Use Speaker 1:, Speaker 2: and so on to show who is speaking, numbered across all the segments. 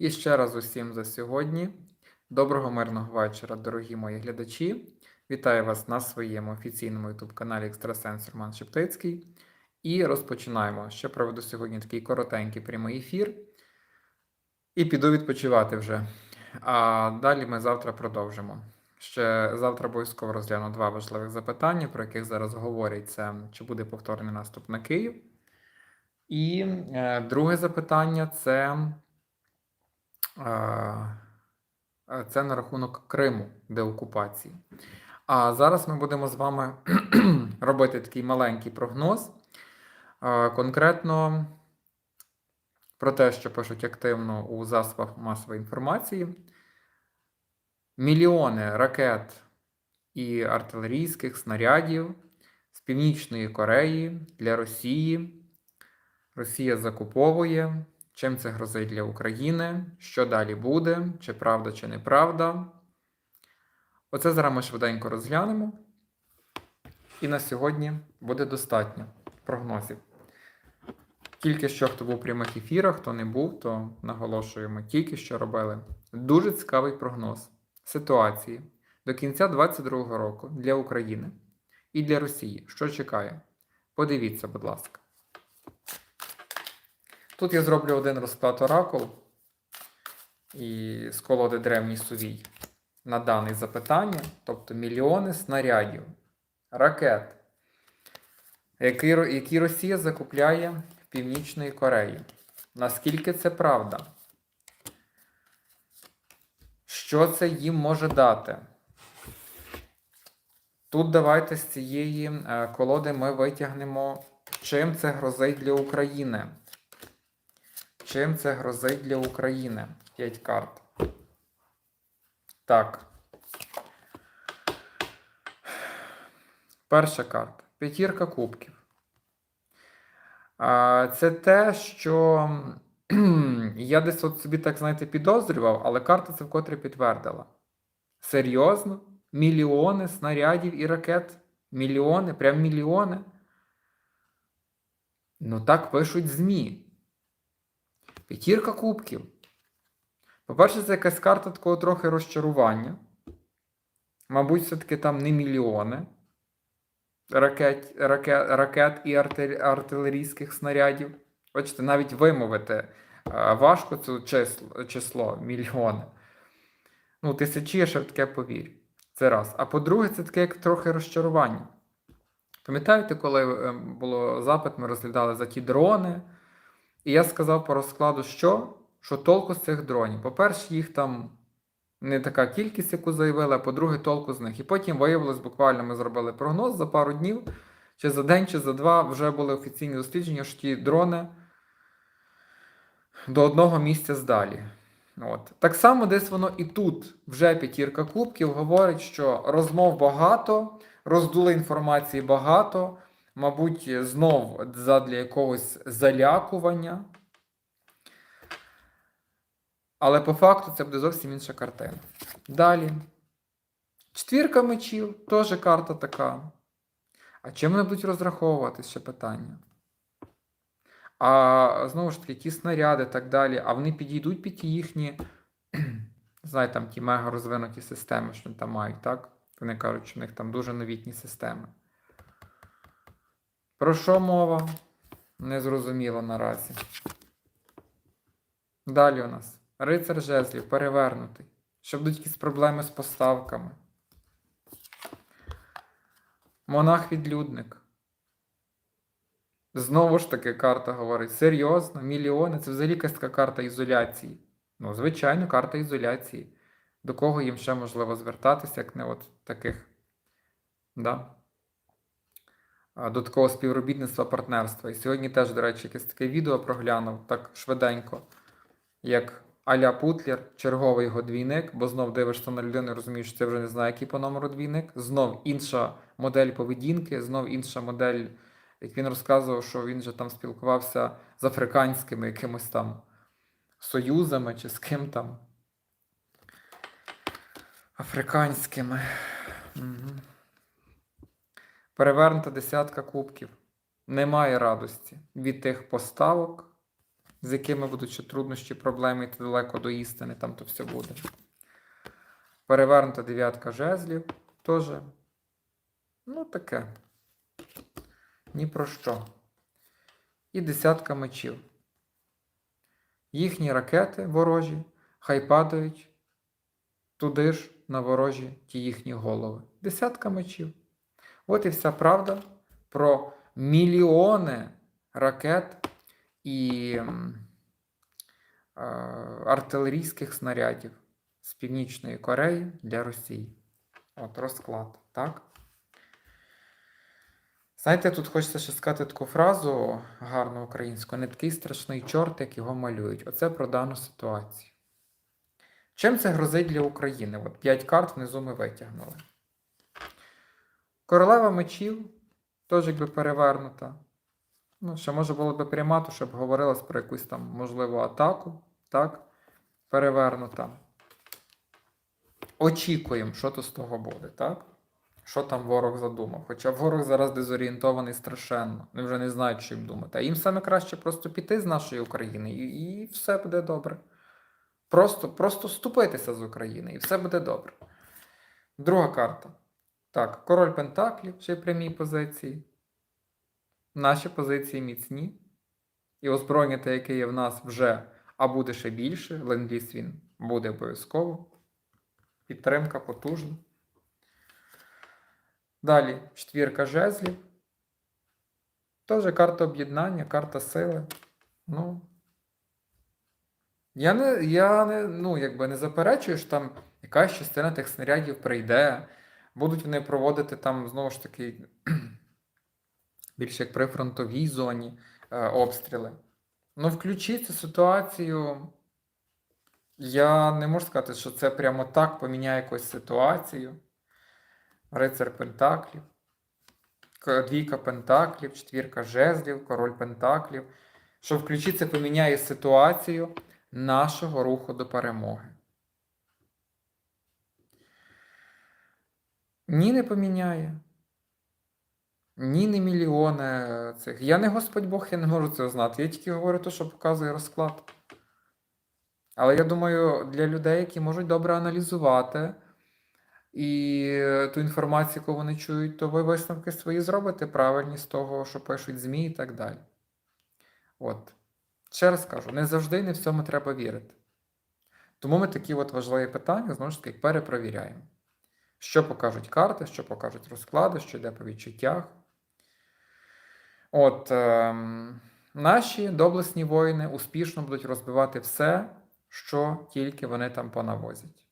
Speaker 1: І ще раз усім за сьогодні. Доброго мирного вечора, дорогі мої глядачі. Вітаю вас на своєму офіційному youtube каналі Екстрасенс Роман Шептицький. І розпочинаємо. Ще проведу сьогодні такий коротенький прямий ефір. І піду відпочивати вже. А далі ми завтра продовжимо. Ще завтра обов'язково розгляну два важливих запитання, про яких зараз говорять: це чи буде повторний наступ на Київ. І е, друге запитання це, це на рахунок Криму, деокупації. А зараз ми будемо з вами робити такий маленький прогноз. Конкретно про те, що пишуть активно у засобах масової інформації. Мільйони ракет і артилерійських снарядів з Північної Кореї для Росії. Росія закуповує. Чим це грозить для України? Що далі буде? Чи правда, чи неправда? Оце зараз ми швиденько розглянемо. І на сьогодні буде достатньо прогнозів. Тільки що, хто був у прямих ефірах, хто не був, то наголошуємо, тільки що робили. Дуже цікавий прогноз ситуації до кінця 2022 року для України і для Росії. Що чекає? Подивіться, будь ласка. Тут я зроблю один розклад оракул і з колоди древній сувій на дане запитання, тобто мільйони снарядів, ракет, які, Росія закупляє в Північної Кореї. Наскільки це правда? Що це їм може дати? Тут давайте з цієї е, колоди ми витягнемо, чим це грозить для України. Чим це грозить для України? П'ять карт. Так. Перша карта. П'ятірка кубків. Це те, що я десь от собі, так знаєте, підозрював, але карта це вкотре підтвердила. Серйозно? Мільйони снарядів і ракет? Мільйони, прям мільйони. Ну так пишуть ЗМІ. П'ятірка кубків. По-перше, це якась карта такого трохи розчарування. Мабуть, все-таки там не мільйони ракет ракет, ракет і артилерійських снарядів. Бачите, навіть вимовити важко це число, число мільйони. Ну, тисячі я ще в таке повірю. Це раз. А по-друге, це таке як трохи розчарування. Пам'ятаєте, коли е, було запит, ми розглядали за ті дрони, і я сказав по розкладу, що Що толку з цих дронів. По-перше, їх там не така кількість, яку заявили, а по-друге, толку з них. І потім виявилось, буквально ми зробили прогноз за пару днів, чи за день, чи за два вже були офіційні дослідження, що ті дрони до одного місця здалі. От. Так само десь воно і тут вже п'ятірка кубків говорить, що розмов багато, роздули інформації багато, мабуть, знов задля якогось залякування. Але по факту це буде зовсім інша картина. Далі. Четвірка мечів теж карта така. А чим вони будуть розраховувати ще питання? А знову ж таки, ті снаряди і так далі, а вони підійдуть під ті їхні, знаєте, там ті мега розвинуті системи, що вони там мають, так? Вони кажуть, що в них там дуже новітні системи. Про що мова? Незрозуміло наразі. Далі у нас. Рицар жезлів перевернутий. Що будуть якісь проблеми з поставками. Монах-відлюдник. Знову ж таки, карта говорить: серйозно, мільйони це взагалі якась така карта ізоляції. Ну, звичайно, карта ізоляції. До кого їм ще можливо звертатися, як не от таких. Да? До такого співробітництва партнерства. І сьогодні теж, до речі, якесь таке відео проглянув так швиденько, як Аля Путлер, черговий його двійник, бо знов дивишся на людину і розумієш, що це вже не знає, який по номеру двійник. Знов інша модель поведінки, знов інша модель, як він розказував, що він же там спілкувався з африканськими якимось там союзами чи з ким там. Африканськими. Угу. Перевернута десятка кубків. Немає радості від тих поставок з якими будуть ще труднощі, проблеми йти далеко до істини, там то все буде. Перевернута дев'ятка жезлів теж. Ну, таке. Ні про що. І десятка мечів. Їхні ракети ворожі хай падають туди ж на ворожі ті їхні голови. Десятка мечів. От і вся правда про мільйони ракет і е, артилерійських снарядів з Північної Кореї для Росії. От розклад, так? Знаєте, тут хочеться ще сказати таку фразу гарну українську: не такий страшний чорт, як його малюють. Оце про дану ситуацію. Чим це грозить для України? От 5 карт внизу ми витягнули. Королева мечів теж якби перевернута. Ну, ще може було би прямати, щоб говорилось про якусь там можливу атаку. Так? Перевернута. Очікуємо, що то з того буде, так? Що там ворог задумав. Хоча ворог зараз дезорієнтований страшенно. Вони вже не знають, що їм думати. А їм саме краще просто піти з нашої України і, і все буде добре. Просто, просто ступитися з України, і все буде добре. Друга карта. Так, король Пентаклів, ще й прямій позиції. Наші позиції міцні. І озброєння, те, яке є в нас вже, а буде ще більше. Ленд-ліз він буде обов'язково. Підтримка потужна. Далі четвірка жезлів. Теж карта об'єднання, карта сили. Ну. Я не, я не, ну, якби не заперечую, що там якась частина тих снарядів прийде. Будуть вони проводити там, знову ж таки, більше як при фронтовій зоні е, обстріли. Ну, включіть цю ситуацію. Я не можу сказати, що це прямо так поміняє якусь ситуацію. Рицар Пентаклів, двійка Пентаклів, четвірка жезлів, король Пентаклів. Що включіть це поміняє ситуацію нашого руху до перемоги. Ні, не поміняє. Ні, не мільйони цих. Я не Господь Бог, я не можу цього знати. Я тільки говорю те, що показує розклад. Але я думаю, для людей, які можуть добре аналізувати і ту інформацію, яку вони чують, то ви висновки свої зробите правильні з того, що пишуть ЗМІ і так далі. От. Ще раз кажу, не завжди не всьому треба вірити. Тому ми такі от важливі питання, знову ж таки, перепровіряємо. Що покажуть карти, що покажуть розклади, що йде по відчуттях. От ем, наші доблесні воїни успішно будуть розбивати все, що тільки вони там понавозять.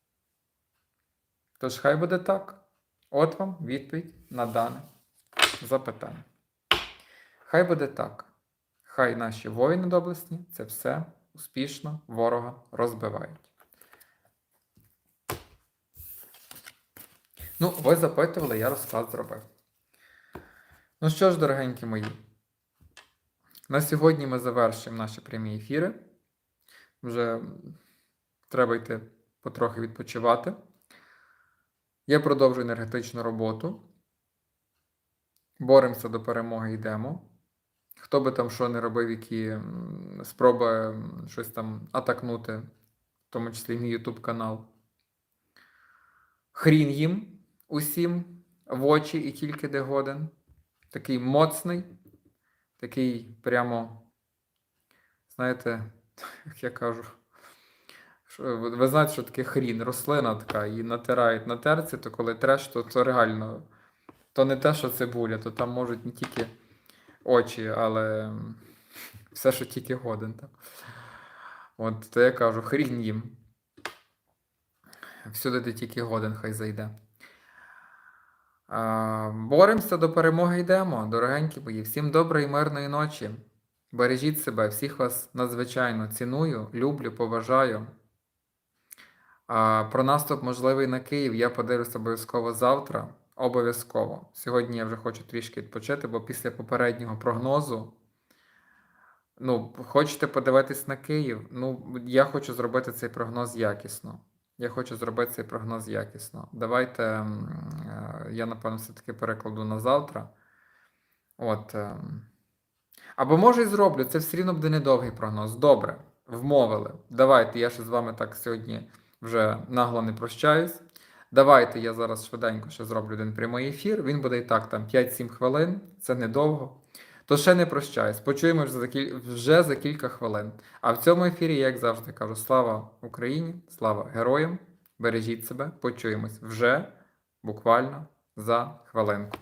Speaker 1: Тож хай буде так. От вам відповідь на дане запитання. Хай буде так. Хай наші воїни доблесні це все успішно ворога розбивають. Ну, ви запитували, я розклад зробив. Ну що ж, дорогенькі мої, на сьогодні ми завершуємо наші прямі ефіри. Вже треба йти потрохи відпочивати. Я продовжую енергетичну роботу. Боремося до перемоги йдемо. Хто би там що не робив, які спроби щось там атакнути, в тому числі мій YouTube канал. Хрін їм усім в очі і тільки де годен. Такий моцний, такий прямо, знаєте, як я кажу, ви знаєте, що таке хрін, рослина така, її натирають на терці, то коли треш, то, то реально, то не те, що цибуля, то там можуть не тільки очі, але все, що тільки годен. Так. От, то я кажу, хрін їм. Всюди, де тільки годен, хай зайде. Боремося до перемоги йдемо, дорогенькі мої. Всім доброї, мирної ночі. Бережіть себе, всіх вас надзвичайно ціную, люблю, поважаю. Про наступ можливий на Київ я подивлюся обов'язково завтра. Обов'язково. Сьогодні я вже хочу трішки відпочити, бо після попереднього прогнозу. Ну, хочете подивитись на Київ? Ну, я хочу зробити цей прогноз якісно. Я хочу зробити цей прогноз якісно. Давайте я, напевно, все-таки перекладу на завтра. От. ем. Або може і зроблю, це все рівно буде недовгий прогноз. Добре, вмовили. Давайте, я ще з вами так сьогодні вже нагло не прощаюсь. Давайте я зараз швиденько ще зроблю один прямий ефір. Він буде і так там 5-7 хвилин, це недовго. То ще не прощаюсь. Почуємось за кіль... вже за кілька хвилин. А в цьому ефірі, як завжди кажу, слава Україні, слава героям! Бережіть себе, почуємось вже буквально за хвилинку.